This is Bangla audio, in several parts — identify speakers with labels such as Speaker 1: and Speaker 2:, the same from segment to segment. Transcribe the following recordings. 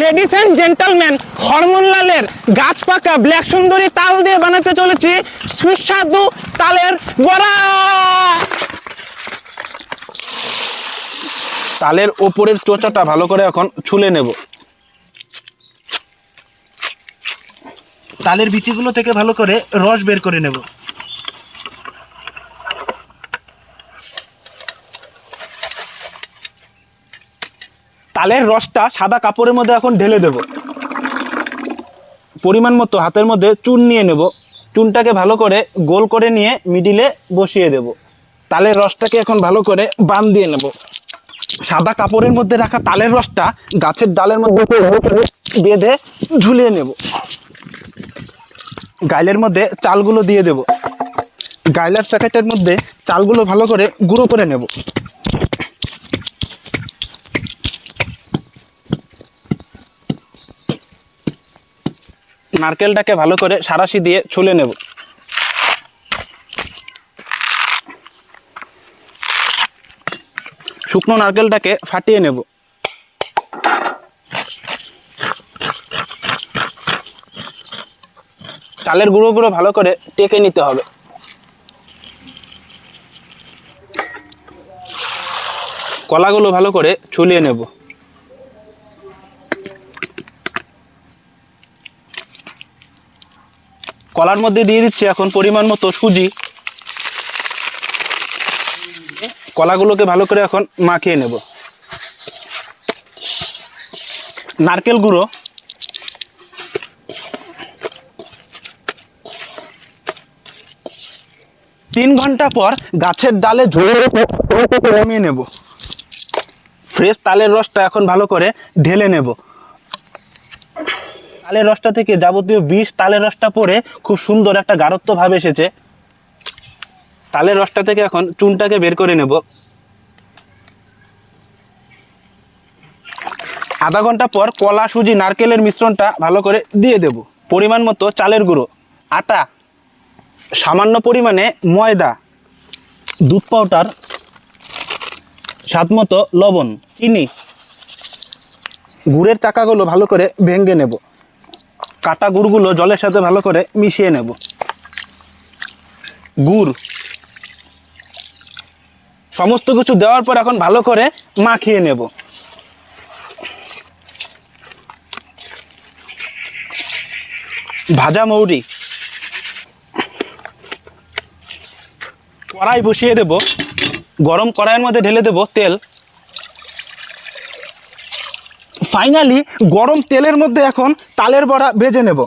Speaker 1: লেডিস অ্যান্ড জেন্টলম্যান হরমোনলালের গাছ পাকা ব্ল্যাক সুন্দরী তাল দিয়ে বানাতে চলেছি সুস্বাদু তালের বড়া।
Speaker 2: তালের ওপরের চোচাটা ভালো করে এখন ছুলে নেব।
Speaker 3: তালের বিচিগুলো থেকে ভালো করে রস বের করে নেব।
Speaker 2: তালের রসটা সাদা কাপড়ের মধ্যে এখন ঢেলে দেব। পরিমাণ মতো হাতের মধ্যে চুন নিয়ে নেব। চুনটাকে ভালো করে গোল করে নিয়ে মিডিলে বসিয়ে দেব। তালের রসটাকে এখন ভালো করে বান দিয়ে নেব। সাদা কাপড়ের মধ্যে রাখা তালের রসটা গাছের ডালের মধ্যে বেঁধে ঝুলিয়ে নেব। গাইলের মধ্যে চালগুলো দিয়ে দেব। গাইলার প্যাকেটের মধ্যে চালগুলো ভালো করে গুঁড়ো করে নেব। নারকেলটাকে ভালো করে সারাশি দিয়ে ছুলে নেব। শুকনো নারকেলটাকে ফাটিয়ে নেব। চালের গুঁড়ো গুঁড়ো ভালো করে টেকে নিতে হবে। কলাগুলো ভালো করে ছুলিয়ে নেব। কলার মধ্যে দিয়ে দিচ্ছি এখন পরিমাণ মতো সুজি। কলাগুলোকে ভালো করে এখন মাখিয়ে নেব। নারকেল গুঁড়ো। তিন ঘণ্টা পর গাছের ডালে ঝোলের উপর নেব। ফ্রেশ তালের রসটা এখন ভালো করে ঢেলে নেব। তালের রসটা থেকে যাবতীয় বিষ তালের রসটা পরে খুব সুন্দর একটা গাঢ়ত্ব ভাব এসেছে। তালের রসটা থেকে এখন চুনটাকে বের করে নেব। আধা ঘণ্টা পর কলা, সুজি, নারকেলের মিশ্রণটা ভালো করে দিয়ে দেব। পরিমাণ মতো চালের গুঁড়ো, আটা, সামান্য পরিমাণে ময়দা, দুধ পাউডার, স্বাদ মতো লবণ, চিনি, গুড়ের চাকাগুলো ভালো করে ভেঙে নেব। কাটা গুড়গুলো জলের সাথে ভালো করে মিশিয়ে নেব। গুড়। সমস্ত কিছু দেওয়ার পর এখন ভালো করে মাখিয়ে নেব। ভাজা মৌরি। কড়াই বসিয়ে দেব। গরম কড়াইয়ের মধ্যে ঢেলে দেব তেল। ফাইনালি গরম তেলের মধ্যে এখন তালের বড়া ভেজে নেব।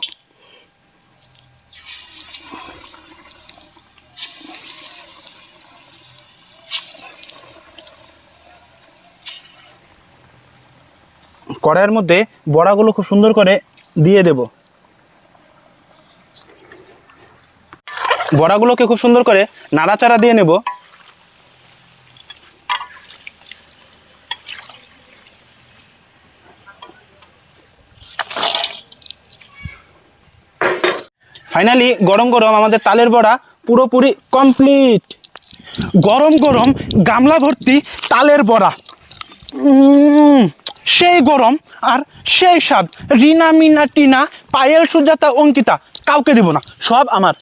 Speaker 2: কড়াইয়ের মধ্যে বড়াগুলো খুব সুন্দর করে দিয়ে দেব। বড়াগুলোকে খুব সুন্দর করে নাড়াচাড়া দিয়ে নেব। ফাইনালি গরম গরম আমাদের তালের বড়া পুরোপুরি কমপ্লিট গরম গরম গামলা ভর্তি তালের বড়া। সেই গরম আর সেই স্বাদ। রিনা মিনা টিনা, পায়েল সুজাতা, অঙ্কিতা, কাউকে দিব না। সব আমার।